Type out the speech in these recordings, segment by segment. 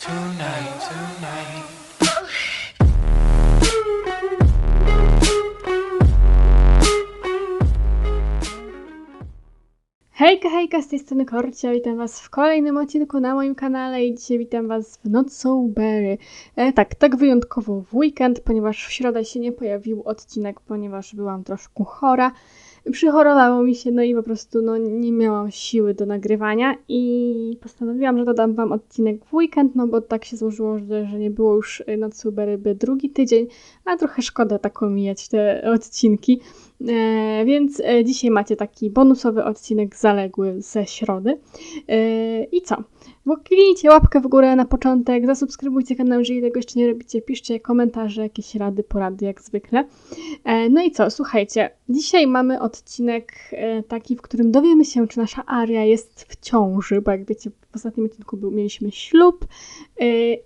tonight, tonight. Hejka, hejka, z tej strony Korcia, witam Was w kolejnym odcinku na moim kanale i dzisiaj witam Was w Nocouberry. E, tak, tak wyjątkowo w weekend, ponieważ w środę się nie pojawił odcinek, ponieważ byłam troszkę chora. Przychorowało mi się, no i po prostu no, nie miałam siły do nagrywania i postanowiłam, że dodam Wam odcinek w weekend, no bo tak się złożyło, że, że nie było już Nocouberry by drugi tydzień, a trochę szkoda tak omijać te odcinki. E, więc e, dzisiaj macie taki bonusowy odcinek zaległy ze środy. E, I co? Bo kliknijcie łapkę w górę na początek, zasubskrybujcie kanał, jeżeli tego jeszcze nie robicie, piszcie komentarze, jakieś rady, porady, jak zwykle. No i co? Słuchajcie, dzisiaj mamy odcinek taki, w którym dowiemy się, czy nasza Aria jest w ciąży, bo jak wiecie, w ostatnim odcinku mieliśmy ślub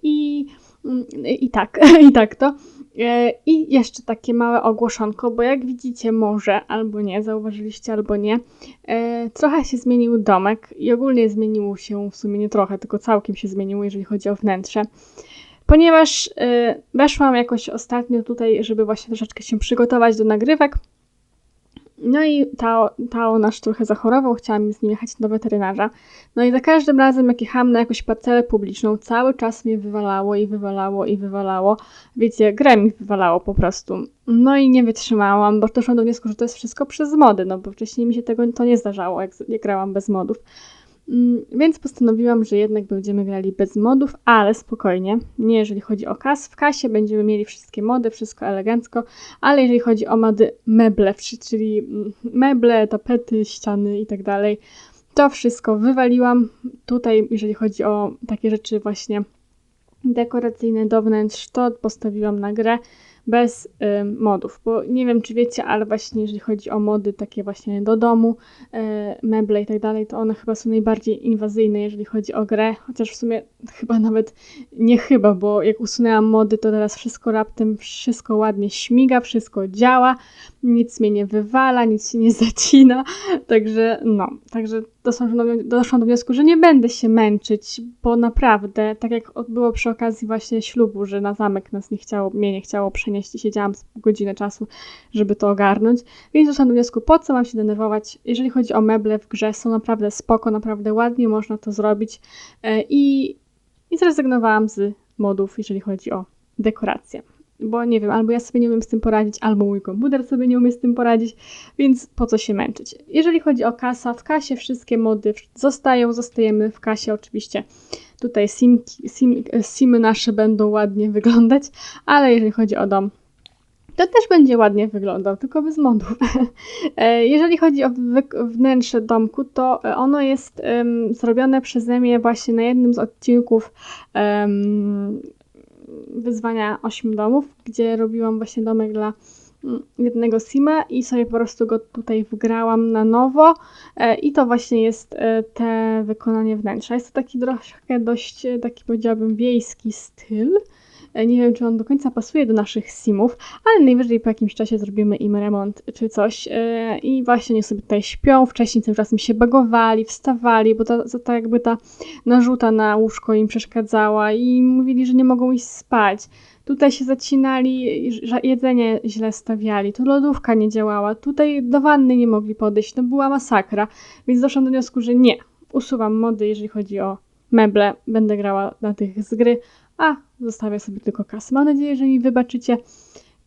i, mm, i tak, i tak to. E, I jeszcze takie małe ogłoszonko, bo jak widzicie, może albo nie, zauważyliście albo nie, e, trochę się zmienił domek i ogólnie zmieniło się w sumie nie trochę, tylko całkiem się zmieniło, jeżeli chodzi o wnętrze. Ponieważ e, weszłam jakoś ostatnio tutaj, żeby właśnie troszeczkę się przygotować do nagrywek. No i Tao, Tao nasz trochę zachorował, chciałam z nim jechać do weterynarza. No i za każdym razem, jak jechałam na jakąś parcelę publiczną, cały czas mnie wywalało i wywalało i wywalało. Wiecie, grę mi wywalało po prostu. No i nie wytrzymałam, bo doszłam do wniosku, że to jest wszystko przez mody, no bo wcześniej mi się tego to nie zdarzało, jak, jak grałam bez modów. Mm, Więc postanowiłam, że jednak będziemy grali bez modów, ale spokojnie. Nie jeżeli chodzi o kas. W kasie będziemy mieli wszystkie mody, wszystko elegancko, ale jeżeli chodzi o mody meble, czyli mm, meble, tapety, ściany i tak to wszystko wywaliłam. Tutaj, jeżeli chodzi o takie rzeczy właśnie dekoracyjne do wnętrz, to postawiłam na grę bez ym, modów, bo nie wiem, czy wiecie, ale właśnie jeżeli chodzi o mody takie właśnie do domu, e, meble i tak dalej, to one chyba są najbardziej inwazyjne, jeżeli chodzi o grę, chociaż w sumie chyba nawet nie chyba, bo jak usunęłam mody, to teraz wszystko raptem, wszystko ładnie śmiga, wszystko działa, nic mnie nie wywala, nic się nie zacina, także no, także doszłam do, wniosku, że nie będę się męczyć, bo naprawdę, tak jak było przy okazji właśnie ślubu, że na zamek nas nie chciało, mnie nie chciało przenieść i siedziałam godzinę czasu, żeby to ogarnąć, więc doszłam do wniosku, po co mam się denerwować, jeżeli chodzi o meble w grze, są naprawdę spoko, naprawdę ładnie można to zrobić e, i, i zrezygnowałam z modów, jeżeli chodzi o dekoracje. Bo nie wiem, albo ja sobie nie umiem z tym poradzić, albo mój komputer sobie nie umie z tym poradzić, więc po co się męczyć? Jeżeli chodzi o kasa, w kasie wszystkie mody zostają, zostajemy w kasie oczywiście. Tutaj sim, sim, simy nasze będą ładnie wyglądać, ale jeżeli chodzi o dom, to też będzie ładnie wyglądał, tylko bez modów. E, jeżeli chodzi o wnętrze domku, to ono jest em, zrobione przeze mnie właśnie na jednym z odcinków em, wyzwania 8 domów, gdzie robiłam właśnie domek dla mm, jednego sima i sobie po prostu go tutaj wgrałam na nowo e, i to właśnie jest e, te wykonanie wnętrza. Jest to taki troszkę dość, e, taki powiedziałabym wiejski styl. E, Nie wiem, czy on do końca pasuje do naszych simów, ale najwyżej po jakimś czasie zrobimy im remont czy coś. e, I właśnie niech sobie tutaj śpią. Wcześniej tymczasem się bagowali, wstawali, bo ta, ta jakby ta narzuta na łóżko im przeszkadzała i mówili, że nie mogą iść spać. Tutaj się zacinali, że jedzenie źle stawiali, tu lodówka nie działała, tutaj do wanny nie mogli podejść, to była masakra. Więc doszłam do wniosku, że nie, usuwam mody, jeżeli chodzi o meble, będę grała na tych z gry, a zostawię sobie tylko kasę. Mam nadzieję, że mi wybaczycie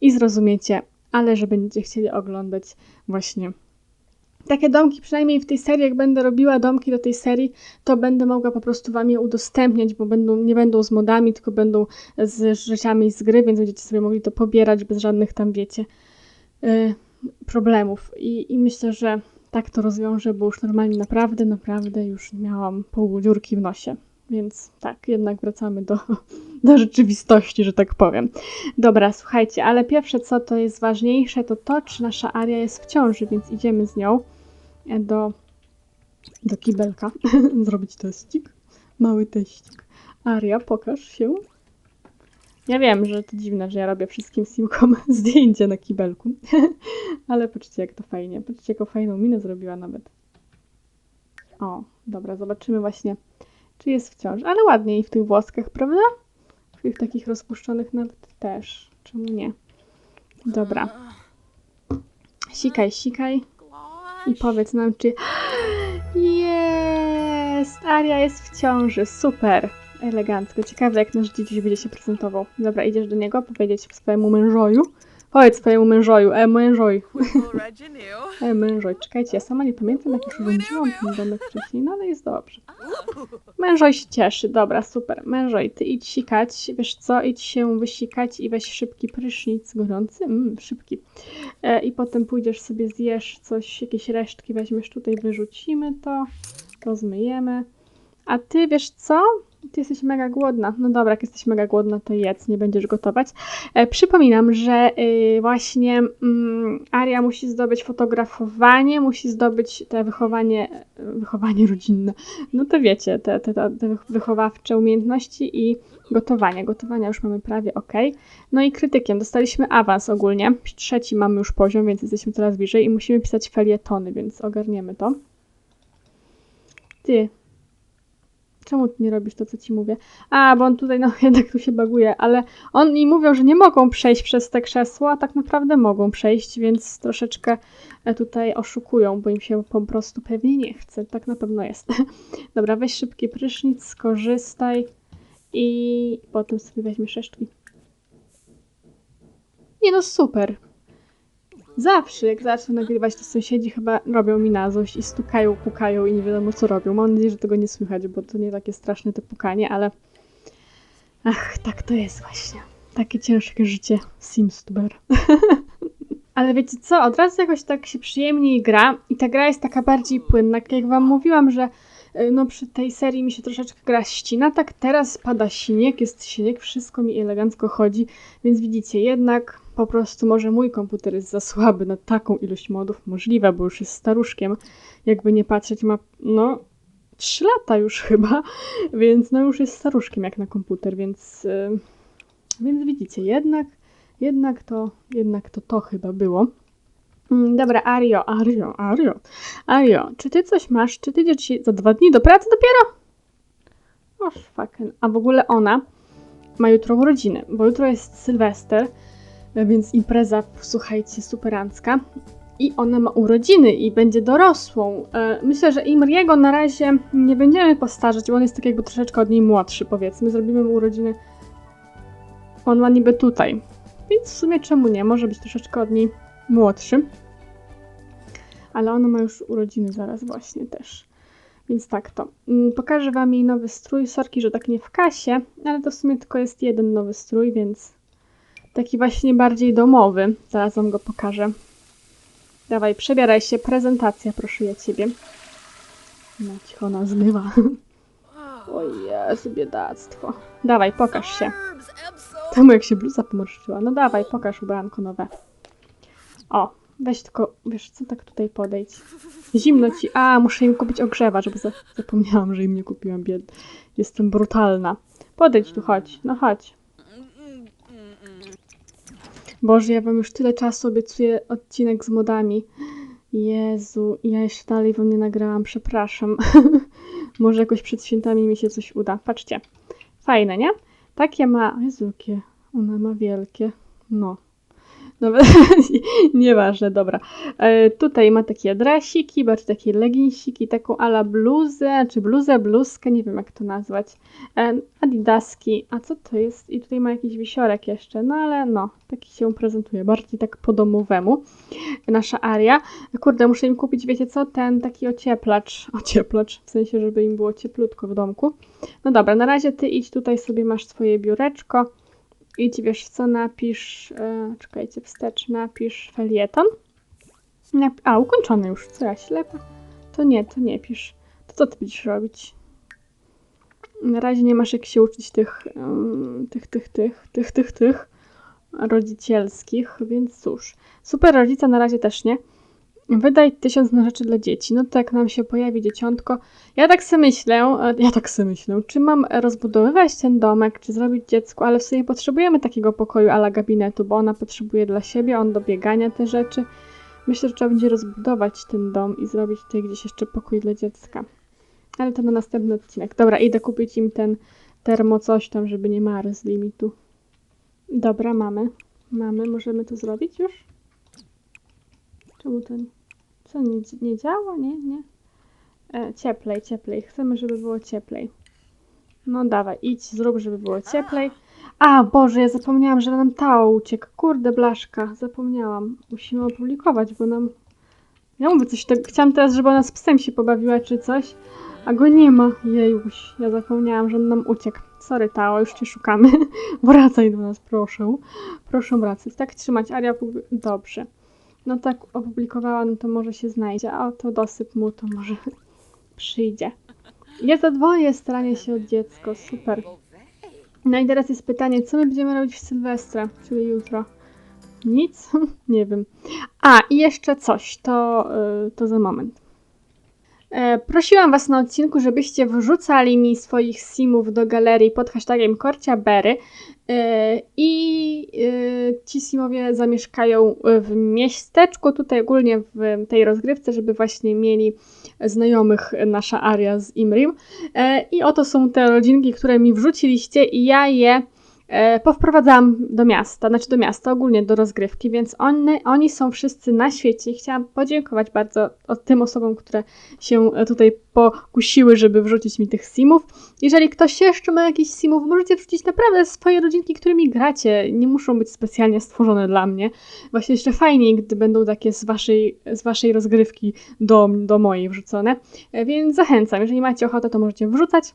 i zrozumiecie, ale że będziecie chcieli oglądać właśnie takie domki, przynajmniej w tej serii, jak będę robiła domki do tej serii, to będę mogła po prostu Wam je udostępniać, bo będą, nie będą z modami, tylko będą z rzeczami z gry, więc będziecie sobie mogli to pobierać bez żadnych tam, wiecie, y, problemów. I, I myślę, że tak to rozwiążę, bo już normalnie naprawdę, naprawdę już miałam pół dziurki w nosie. Więc tak, jednak wracamy do, do rzeczywistości, że tak powiem. Dobra, słuchajcie, ale pierwsze co to jest ważniejsze, to to, czy nasza Aria jest w ciąży, więc idziemy z nią do, do kibelka zrobić teścik. Mały teścik. Aria, pokaż się. Ja wiem, że to dziwne, że ja robię wszystkim simkom zdjęcie na kibelku, ale patrzcie jak to fajnie. Patrzcie jaką fajną minę zrobiła nawet. O, dobra, zobaczymy właśnie Czy jest w ciąży? Ale ładniej w tych włoskach, prawda? W tych takich rozpuszczonych nawet też. Czemu nie? Dobra. Sikaj, sikaj i powiedz nam, czy... Jest! Aria jest w ciąży, super! Elegancko. Ciekawe, jak nasz dziś będzie się prezentował. Dobra, idziesz do niego powiedzieć swojemu mężoju. Powiedz swojemu mężoju, e mężoj, e mężoj. Czekajcie, ja sama nie pamiętam, jak już urządziłam ten domek wcześniej, no ale jest dobrze. Mężoj się cieszy, dobra, super. Mężoj, ty idź sikać, wiesz co, idź się wysikać i weź szybki prysznic gorący, mm, szybki. E, I potem pójdziesz sobie zjesz coś, jakieś resztki weźmiesz tutaj, wyrzucimy to, to zmyjemy. A ty wiesz co? Ty jesteś mega głodna. No dobra, jak jesteś mega głodna, to jedz, nie będziesz gotować. E, przypominam, że y, właśnie mm, Aria musi zdobyć fotografowanie, musi zdobyć te wychowanie, wychowanie rodzinne. No to wiecie, te, te te wychowawcze umiejętności i gotowanie. Gotowania już mamy prawie ok. No i krytykiem. Dostaliśmy awans ogólnie. Trzeci mamy już poziom, więc jesteśmy coraz bliżej i musimy pisać felietony, więc ogarniemy to. Ty. Czemu ty nie robisz to, co ci mówię? A, bo on tutaj, no jednak tu się baguje, ale oni mówią, że nie mogą przejść przez te krzesło, a tak naprawdę mogą przejść, więc troszeczkę e, tutaj oszukują, bo im się po prostu pewnie nie chce. Tak na pewno jest. Dobra, weź szybki prysznic, skorzystaj i potem sobie weźmiesz resztki. Nie no, super. Zawsze, jak zacznę nagrywać, to sąsiedzi chyba robią mi na złość i stukają, pukają i nie wiadomo co robią. Mam nadzieję, że tego nie słychać, bo to nie takie straszne to pukanie, ale ach, tak to jest właśnie. Takie ciężkie życie Simstuber. ale wiecie co, od razu jakoś tak się przyjemniej gra i ta gra jest taka bardziej płynna. Jak wam mówiłam, że no przy tej serii mi się troszeczkę gra ścina, tak teraz pada śnieg, jest śnieg, wszystko mi elegancko chodzi, więc widzicie, jednak po prostu może mój komputer jest za słaby na taką ilość modów, możliwe, bo już jest staruszkiem, jakby nie patrzeć, ma no 3 lata już chyba, więc no już jest staruszkiem jak na komputer, więc y, więc widzicie, jednak jednak to, jednak to to chyba było. Mm, Dobra, Ario, Ario, Ario, Ario, czy ty coś masz? Czy ty idziesz za dwa dni do pracy dopiero? O, fucking. A w ogóle ona ma jutro urodziny, bo jutro jest Sylwester, więc impreza, słuchajcie, superancka. I ona ma urodziny i będzie dorosłą. E, Myślę, że Imriego na razie nie będziemy postarzać, bo on jest tak jakby troszeczkę od niej młodszy, powiedzmy. Zrobimy mu urodziny. On ma niby tutaj. Więc w sumie czemu nie? Może być troszeczkę od niej młodszy. Ale ona ma już urodziny zaraz właśnie też. Więc tak to. Mm, Pokażę wam jej nowy strój. Sorki, że tak nie w kasie, ale to w sumie tylko jest jeden nowy strój, więc taki właśnie bardziej domowy. Zaraz wam go pokażę. Dawaj, przebieraj się. Prezentacja, proszę ja ciebie. No, cicho, ona zmywa. O Jezu, biedactwo. Dawaj, pokaż się. Temu jak się bluza pomorszczyła. No dawaj, pokaż ubranko nowe. O, weź tylko, wiesz co, tak tutaj podejdź. Zimno ci. A, muszę im kupić ogrzewacz, bo za, zapomniałam, że im nie kupiłam bied. Jestem brutalna. Podejdź tu, chodź. No chodź. Boże, ja wam już tyle czasu obiecuję odcinek z modami. Jezu, ja jeszcze dalej wam nie nagrałam, przepraszam. Może jakoś przed świętami mi się coś uda. Patrzcie. Fajne, nie? Takie ma... Jezu, jakie ona ma wielkie. No. Dobra, nieważne, dobra. E, tutaj ma takie dresiki, bardziej takie leginsiki, taką ala bluzę, czy bluzę, bluzkę, nie wiem jak to nazwać. E, adidaski, a co to jest? I tutaj ma jakiś wisiorek jeszcze, no ale no, taki się prezentuje, bardziej tak po domowemu. Nasza Aria. Kurde, muszę im kupić, wiecie co, ten taki ocieplacz, ocieplacz, w sensie, żeby im było cieplutko w domku. No dobra, na razie ty idź tutaj sobie, masz swoje biureczko. Idź, wiesz co, napisz, e, czekajcie, wstecz, napisz felieton. Nap- A, ukończony już, co ja, ślepa? To nie, to nie pisz. To co ty będziesz robić? Na razie nie masz jak się uczyć tych, em, tych, tych, tych, tych, tych, tych rodzicielskich, więc cóż. Super rodzica na razie też nie. Wydaj tysiąc na rzeczy dla dzieci. No to jak nam się pojawi dzieciątko, ja tak sobie myślę, e, ja tak sobie myślę, czy mam rozbudowywać ten domek, czy zrobić dziecku, ale w sumie potrzebujemy takiego pokoju ala gabinetu, bo ona potrzebuje dla siebie, on do biegania te rzeczy. Myślę, że trzeba będzie rozbudować ten dom i zrobić tutaj gdzieś jeszcze pokój dla dziecka. Ale to na następny odcinek. Dobra, idę kupić im ten termo coś tam, żeby nie marzli mi tu. Dobra, mamy. Mamy, możemy to zrobić już? Czemu to... Co, nie, nie działa? Nie, nie. E, cieplej, cieplej. Chcemy, żeby było cieplej. No dawaj, idź, zrób, żeby było cieplej. A, Boże, ja zapomniałam, że nam Tao uciekł. Kurde, blaszka, zapomniałam. Musimy opublikować, bo nam... Ja mówię coś, tak, chciałam teraz, żeby ona z psem się pobawiła czy coś, a go nie ma. Jejuś, ja zapomniałam, że on nam uciekł. Sorry, Tao, już cię szukamy. Wracaj do nas, proszę. Proszę wracać. Tak trzymać, Aria, dobrze. No tak opublikowała, no to może się znajdzie, a to dosyp mu, to może przyjdzie. Jest za dwoje, staranie się od dziecko, super. No i teraz jest pytanie, co my będziemy robić w Sylwestra, czyli jutro? Nic? Nie wiem. A, i jeszcze coś, to, y, to za moment. E, prosiłam Was na odcinku, żebyście wrzucali mi swoich simów do galerii pod hashtagiem korciabery e, i e, ci simowie zamieszkają w miasteczku, tutaj ogólnie w tej rozgrywce, żeby właśnie mieli znajomych nasza Aria z Imrim. I oto są te rodzinki, które mi wrzuciliście i ja je powprowadzałam do miasta, znaczy do miasta, ogólnie do rozgrywki, więc one, oni są wszyscy na świecie chciałam podziękować bardzo tym osobom, które się e, tutaj pokusiły, żeby wrzucić mi tych simów. Jeżeli ktoś jeszcze ma jakiś simów, możecie wrzucić naprawdę swoje rodzinki, którymi gracie. Nie muszą być specjalnie stworzone dla mnie. Właśnie jeszcze fajniej, gdy będą takie z waszej, z waszej rozgrywki do, do mojej wrzucone. E, Więc zachęcam, jeżeli macie ochotę, to możecie wrzucać.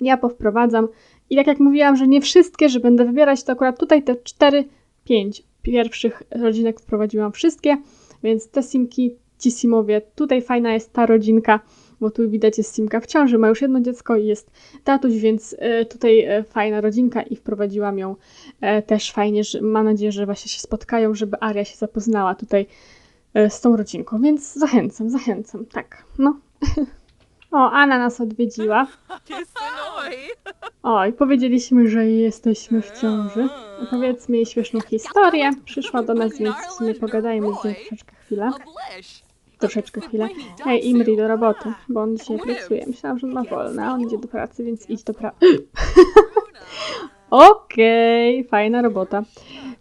Ja powprowadzam. I tak jak mówiłam, że nie wszystkie, że będę wybierać, to akurat tutaj te 4, 5 pierwszych rodzinek wprowadziłam wszystkie, więc te simki, ci simowie, tutaj fajna jest ta rodzinka, bo tu widać jest simka w ciąży, ma już jedno dziecko i jest tatuś, więc e, tutaj e, fajna rodzinka i wprowadziłam ją e, też fajnie, że mam nadzieję, że właśnie się spotkają, żeby Aria się zapoznała tutaj z tą rodzinką, więc zachęcam, zachęcam, tak, no. O, Anna nas odwiedziła. Oj, powiedzieliśmy, że jesteśmy w ciąży. Opowiedzmy jej śmieszną historię. Przyszła do nas, więc sumie pogadajmy z nią troszeczkę chwilę. Troszeczkę chwilę. Hej, Imri, do roboty, bo on dzisiaj pracuje. Myślałam, że on ma wolne, a on idzie do pracy, więc idź do pracy. Okej, fajna robota.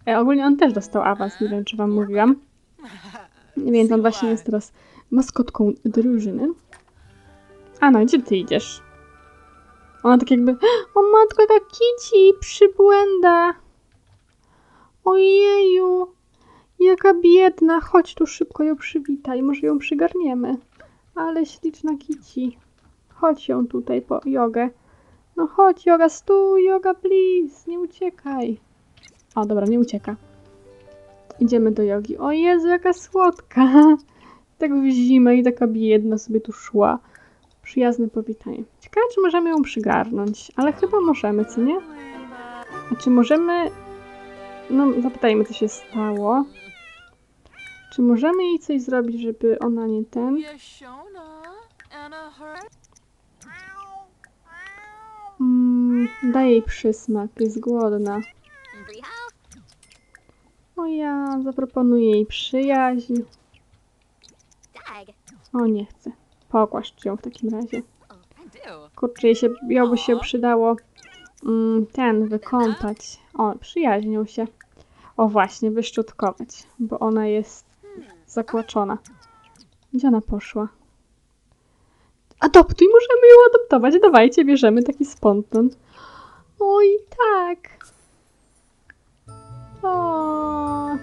E, ogólnie on też dostał awans, nie wiem, czy wam mówiłam. Więc on właśnie jest teraz maskotką drużyny. A no, gdzie ty idziesz? Ona tak jakby, o matko, jaka kici, przybłęda. Ojeju, jaka biedna, chodź tu szybko ją przywitaj, może ją przygarniemy. Ale śliczna kici. Chodź ją tutaj po jogę. No chodź, joga, stój, joga, please, nie uciekaj. O, dobra, nie ucieka. Idziemy do jogi. O Jezu, jaka słodka. Tak w zimę i taka biedna sobie tu szła. Przyjazne powitanie. Ciekawe, czy możemy ją przygarnąć, ale chyba możemy, co nie? A czy możemy... No, zapytajmy, co się stało. Czy możemy jej coś zrobić, żeby ona nie ten... Mm, daj jej przysmak, jest głodna. O ja, zaproponuję jej przyjaźń. O, nie chcę. Pokłaszcz ją w takim razie. Kurczę, jej się, by się przydało mm, ten wykąpać. O, przyjaźnią się. O właśnie, wyszczotkować, bo ona jest zakłaczona. Gdzie ona poszła? Adoptuj, możemy ją adoptować. Dawajcie, bierzemy taki spontan. Oj, tak. O.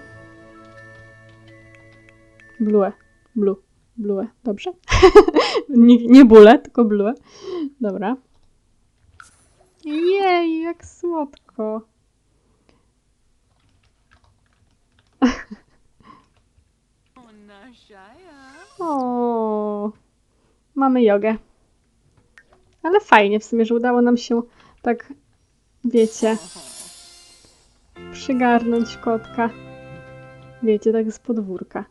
Blue. Blue. Blue. Dobrze? nie, nie bóle, tylko blue. Dobra. Jej, jak słodko. O, mamy jogę. Ale fajnie w sumie, że udało nam się tak, wiecie, przygarnąć kotka. Wiecie, tak z podwórka.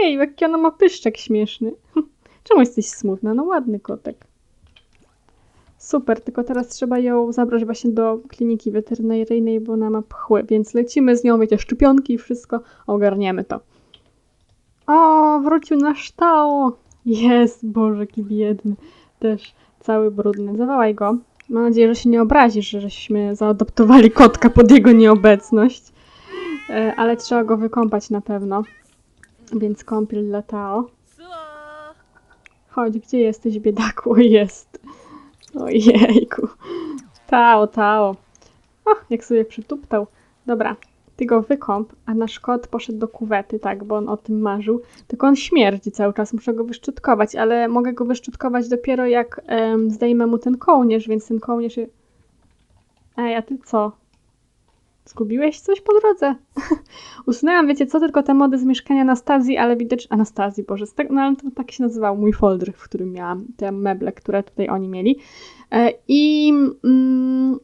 Ojej, jaki ona ma pyszczek śmieszny. Czemu jesteś smutna? No ładny kotek. Super, tylko teraz trzeba ją zabrać właśnie do kliniki weterynaryjnej, bo ona ma pchły, więc lecimy z nią, wiecie, szczepionki i wszystko, ogarniemy to. O, wrócił nasz Tao! Jest, Boże, jaki biedny. Też cały brudny. Zawołaj go. Mam nadzieję, że się nie obrazisz, że żeśmy zaadoptowali kotka pod jego nieobecność. E, Ale trzeba go wykąpać na pewno. Więc kąpiel dla Tao. Chodź, gdzie jesteś, biedaku? Jest. Ojejku. Tao, Tao. O, jak sobie przytuptał. Dobra, ty go wykąp, a nasz kot poszedł do kuwety, tak, bo on o tym marzył. Tylko on śmierdzi cały czas, muszę go wyszczutkować, ale mogę go wyszczutkować dopiero jak em, zdejmę mu ten kołnierz, więc ten kołnierz... Ej, a ty co? Zgubiłeś coś po drodze? Usunęłam, wiecie co, tylko te mody z mieszkania Anastazji, ale widocznie... Anastazji, Boże, tego, no ale to tak się nazywał mój folder, w którym miałam te meble, które tutaj oni mieli. E, I mm,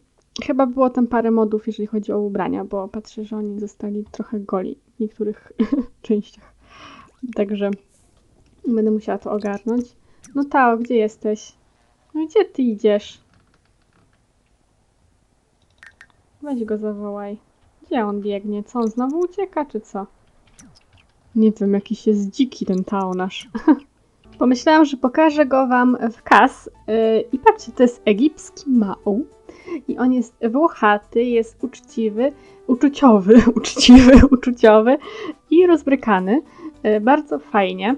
chyba było tam parę modów, jeżeli chodzi o ubrania, bo patrzę, że oni zostali trochę goli w niektórych częściach. Także będę musiała to ogarnąć. No Tao, gdzie jesteś? No gdzie ty idziesz? Weź go zawołaj. Gdzie on biegnie? Co, on znowu ucieka, czy co? Nie wiem, jakiś jest dziki ten Tao nasz. Pomyślałam, że pokażę go wam w kas. Yy, I patrzcie, to jest egipski Mao. I on jest włochaty, jest uczciwy, uczuciowy, uczciwy, uczuciowy i rozbrykany. Yy, bardzo fajnie.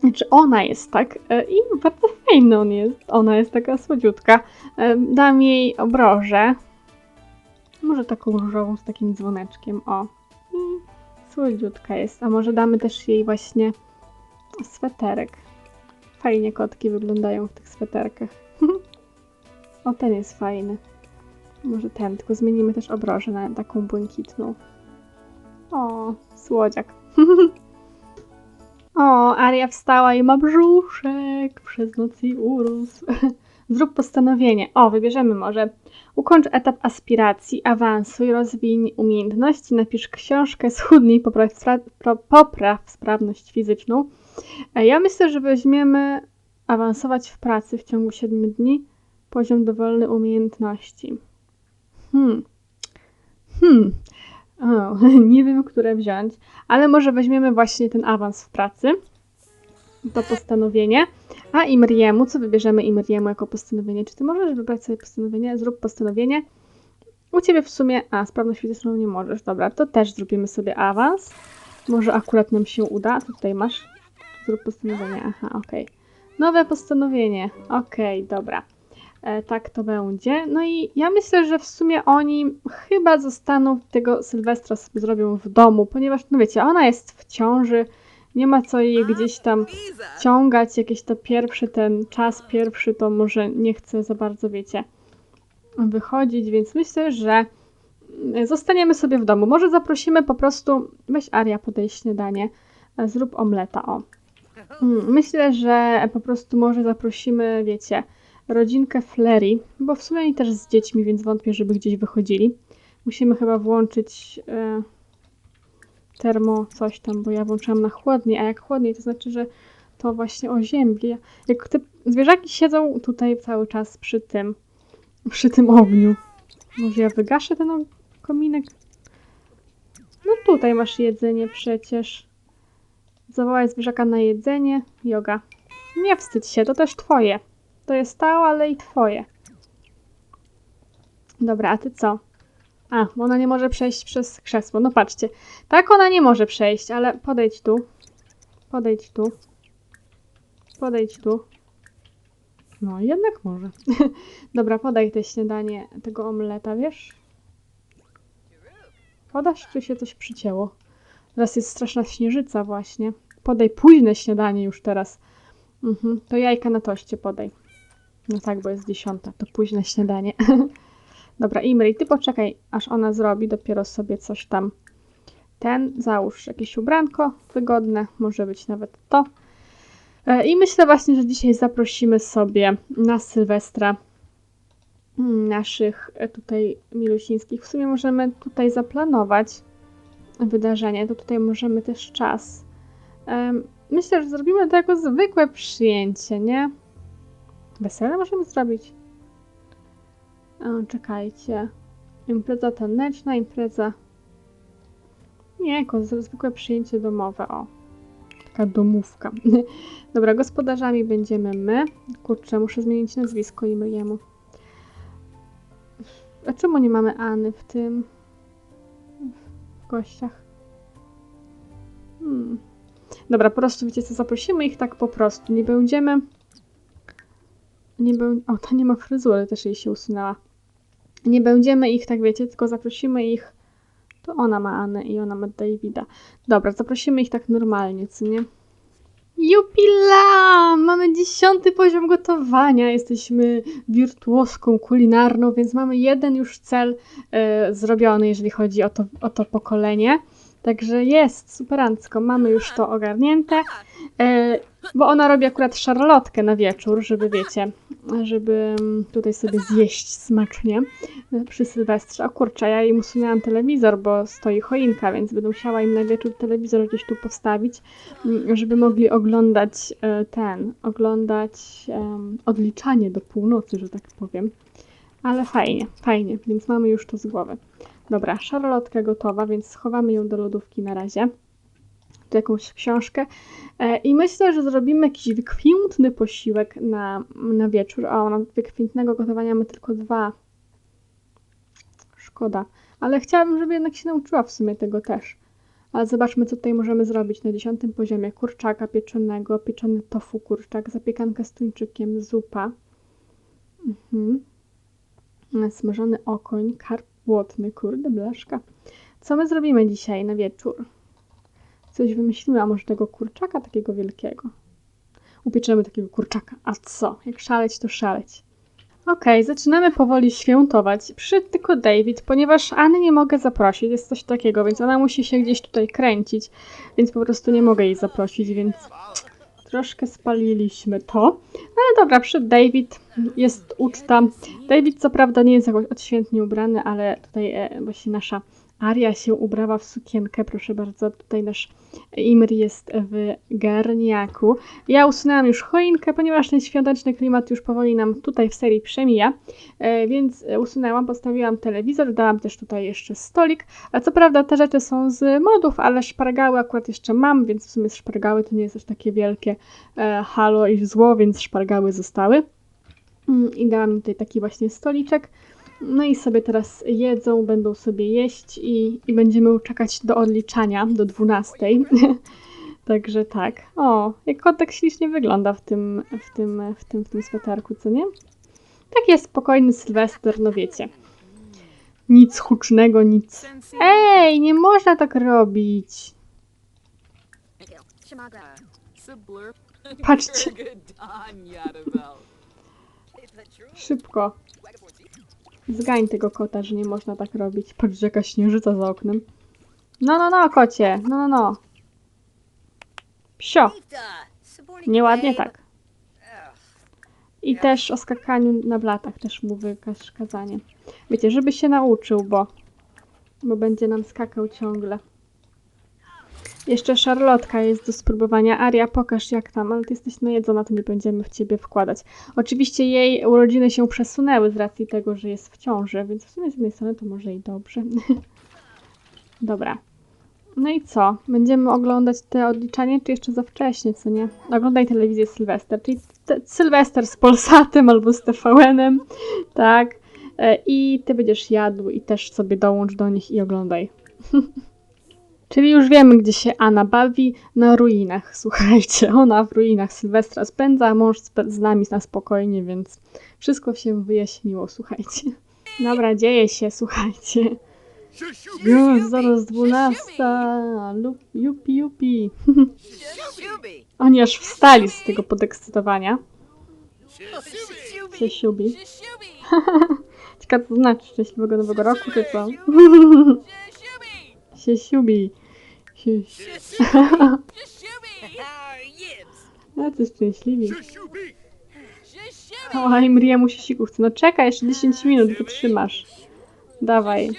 Znaczy ona jest tak yy, i bardzo fajny on jest. Ona jest taka słodziutka. Yy, dam jej obrożę. Może taką różową z takim dzwoneczkiem. O. I słodziutka jest. A może damy też jej właśnie sweterek. Fajnie kotki wyglądają w tych sweterkach. o, ten jest fajny. Może ten, tylko zmienimy też obrożę na taką błękitną. O, słodziak. o, Aria wstała i ma brzuszek. Przez noc i urósł. Zrób postanowienie. O, wybierzemy może. Ukończ etap aspiracji, awansuj, rozwij umiejętności, napisz książkę, schudnij, popraw, popraw sprawność fizyczną. E, Ja myślę, że weźmiemy awansować w pracy w ciągu 7 dni, poziom dowolny umiejętności. Hmm. Hmm. O, nie wiem, które wziąć, ale może weźmiemy właśnie ten awans w pracy. To postanowienie. A Imriemu, co wybierzemy Imriemu jako postanowienie? Czy ty możesz wybrać sobie postanowienie? Zrób postanowienie. U ciebie w sumie. A, sprawność fizyczną nie możesz. Dobra, to też zrobimy sobie awans. Może akurat nam się uda. Tutaj masz. Zrób postanowienie. Aha, okej. Nowe postanowienie. Okej, dobra. E, tak to będzie. No i ja myślę, że w sumie oni chyba zostaną tego Sylwestra sobie zrobią w domu, ponieważ, no wiecie, ona jest w ciąży. Nie ma co jej gdzieś tam ciągać jakieś to pierwszy ten czas pierwszy, to może nie chce za bardzo, wiecie, wychodzić, więc myślę, że zostaniemy sobie w domu. Może zaprosimy po prostu, weź Aria, podej śniadanie, zrób omleta, o. Mm, Myślę, że po prostu może zaprosimy, wiecie, rodzinkę Flery, bo w sumie oni też z dziećmi, więc wątpię, żeby gdzieś wychodzili. Musimy chyba włączyć e, termo coś tam, bo ja włączyłam na chłodniej, a jak chłodniej, to znaczy, że to właśnie oziębli. Jak te zwierzaki siedzą tutaj cały czas przy tym, przy tym ogniu. Może ja wygaszę ten kominek? No tutaj masz jedzenie przecież. Zawołaj zwierzaka na jedzenie. Yoga. Nie wstydź się, to też twoje. To jest stałe, ale i twoje. Dobra, a ty co? A, bo ona nie może przejść przez krzesło. No patrzcie. Tak ona nie może przejść, ale podejdź tu. Podejdź tu. Podejdź tu. No, jednak może. Dobra, podaj te śniadanie tego omleta, wiesz? Podasz, czy się coś przycięło? Teraz jest straszna śnieżyca właśnie. Podaj późne śniadanie już teraz. Mhm, to jajka na toście podaj. No tak, bo jest dziesiąta, to późne śniadanie. Dobra, Imri, ty poczekaj, aż ona zrobi dopiero sobie coś tam. Ten, załóż jakieś ubranko wygodne, może być nawet to. E, I myślę właśnie, że dzisiaj zaprosimy sobie na Sylwestra mm, naszych e, tutaj milusińskich. W sumie możemy tutaj zaplanować wydarzenie, to tutaj możemy też czas. Em, Myślę, że zrobimy to jako zwykłe przyjęcie, nie? Wesele możemy zrobić. O, czekajcie. Impreza taneczna, impreza... Nie, jako zwykłe przyjęcie domowe, o. Taka domówka. Dobra, gospodarzami będziemy my. Kurczę, muszę zmienić nazwisko jemu. A czemu nie mamyAny w tym? W gościach. Hmm. Dobra, po prostu wiecie co, zaprosimy ich tak po prostu. Nie będziemy... Nie bę... O, ta nie ma fryzury, też jej się usunęła. Nie będziemy ich tak, wiecie, tylko zaprosimy ich... To ona ma Anę i ona ma Davida. Dobra, zaprosimy ich tak normalnie, co nie? Jupila! Mamy dziesiąty poziom gotowania. Jesteśmy wirtuoską kulinarną, więc mamy jeden już cel e, zrobiony, jeżeli chodzi o to, o to pokolenie. Także jest, superancko. Mamy już to ogarnięte. E, bo ona robi akurat szarlotkę na wieczór, żeby wiecie, żeby mm, tutaj sobie zjeść smacznie e, przy Sylwestrze. O kurczę, ja im usunęłam telewizor, bo stoi choinka, więc będę musiała im na wieczór telewizor gdzieś tu postawić, mm, żeby mogli oglądać e, ten, oglądać em, odliczanie do północy, że tak powiem. Ale fajnie, fajnie, więc mamy już to z głowy. Dobra, szarlotka gotowa, więc schowamy ją do lodówki na razie. Tu jakąś książkę. E, I myślę, że zrobimy jakiś wykwintny posiłek na, na wieczór. O, na wykwintnego gotowania mamy tylko dwa. Szkoda. Ale chciałabym, żeby jednak się nauczyła w sumie tego też. Ale zobaczmy, co tutaj możemy zrobić na dziesiątym poziomie. Kurczaka pieczonego, pieczony tofu kurczak, zapiekanka z tuńczykiem, zupa. Mhm. Smażony okoń, karp błotny, kurde blaszka. Co my zrobimy dzisiaj na wieczór? Coś wymyślimy, a może tego kurczaka takiego wielkiego? Upieczemy takiego kurczaka. A co? Jak szaleć, to szaleć. Okej, zaczynamy powoli świętować. Przyszedł tylko David, ponieważ Anny nie mogę zaprosić, jest coś takiego, więc ona musi się gdzieś tutaj kręcić, więc po prostu nie mogę jej zaprosić, więc troszkę spaliliśmy to. Ale dobra, przyszedł David, jest uczta. David co prawda nie jest jakoś odświętnie ubrany, ale tutaj e, właśnie nasza Aria się ubrała w sukienkę, proszę bardzo. Tutaj nasz Imri jest w garniaku. Ja usunęłam już choinkę, ponieważ ten świąteczny klimat już powoli nam tutaj w serii przemija, e, więc usunęłam, postawiłam telewizor, dałam też tutaj jeszcze stolik. A co prawda te rzeczy są z modów, ale szpargały akurat jeszcze mam, więc w sumie szpargały to nie jest aż takie wielkie e, halo i zło, więc szpargały zostały. Mm, I dałam tutaj taki właśnie stoliczek. No i sobie teraz jedzą, będą sobie jeść i, i będziemy czekać do odliczania, do 12. Także tak. O, jak kotek ślicznie wygląda w tym, w tym, w tym, w tym sweterku, co nie? Taki spokojny Sylwester, no wiecie. Nic hucznego, nic. Ej, nie można tak robić. Patrzcie, szybko. Zgań tego kota, że nie można tak robić. Patrz, że jakaś śnieżyca za oknem. No, no, no, kocie. No, no, no. Psio. Nieładnie tak. I też o skakaniu na blatach też mu kazanie. Wiecie, żeby się nauczył, bo, bo będzie nam skakał ciągle. Jeszcze szarlotka jest do spróbowania. Aria, pokaż jak tam, ale ty jesteś najedzona, to nie będziemy w ciebie wkładać. Oczywiście jej urodziny się przesunęły z racji tego, że jest w ciąży, więc w sumie z jednej strony to może i dobrze. Dobra. No i co? Będziemy oglądać te odliczanie, czy jeszcze za wcześnie, co nie? Oglądaj telewizję Sylwester, czyli te- Sylwester z Polsatem albo z TVN-em, tak? E, I ty będziesz jadł i też sobie dołącz do nich i oglądaj. Czyli już wiemy, gdzie się Anna bawi, na ruinach. Słuchajcie, ona w ruinach Sylwestra spędza, a mąż z nami na spokojnie, więc wszystko się wyjaśniło, słuchajcie. Dobra, dzieje się, słuchajcie. Już zaraz dwunasta, jupi, jupi. Oni aż wstali z tego podekscytowania. Siubi. Ciekawe, to znaczy szczęśliwego nowego roku, czy co? Się siubi. Się... Jacy szczęśliwi. O, Imria mu się siku chce. No czekaj, jeszcze 10 minut wytrzymasz. Dawaj.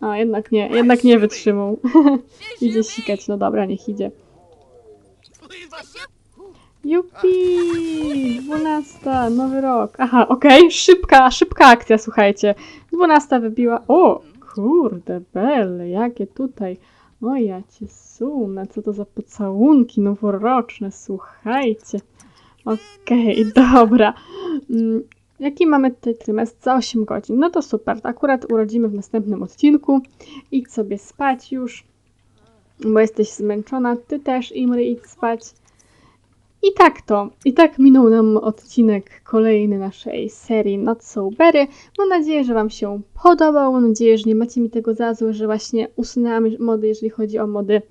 A, jednak nie, jednak nie wytrzymał. idzie sikać, no dobra, niech idzie. Jupi! 12, nowy rok. Aha, okej, szybka, szybka akcja, słuchajcie. 12 wybiła. O, kurde, belle, jakie tutaj O ja cię sunę, co to za pocałunki noworoczne, słuchajcie. Okej, dobra. Mm, Jaki mamy tutaj trymestr? Za 8 godzin. No to super, akurat urodzimy w następnym odcinku. Idź sobie spać już, bo jesteś zmęczona. Ty też, Imry, idź spać. I tak to. I tak minął nam odcinek kolejny naszej serii Not So Berry. Mam nadzieję, że Wam się podobał. Mam nadzieję, że nie macie mi tego za złe, że właśnie usunęłam mody, jeżeli chodzi o mody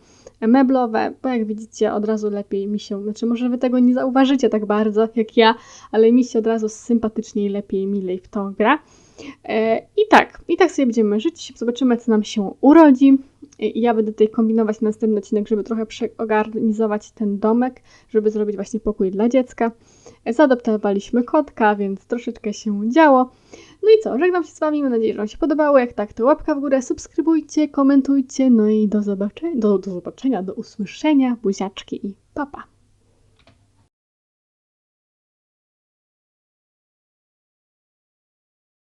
meblowe, bo jak widzicie, od razu lepiej mi się, znaczy może Wy tego nie zauważycie tak bardzo jak ja, ale mi się od razu sympatyczniej, lepiej, milej w to gra. E, I tak, i tak sobie będziemy żyć, zobaczymy co nam się urodzi. Ja będę tutaj kombinować na następny odcinek, żeby trochę przeorganizować ten domek, żeby zrobić właśnie pokój dla dziecka. Zaadoptowaliśmy kotka, więc troszeczkę się działo. No i co, żegnam się z Wami, mam nadzieję, że Wam się podobało. Jak tak, to łapka w górę, subskrybujcie, komentujcie, no i do zobaczenia, do, do zobaczenia, do usłyszenia, buziaczki i papa.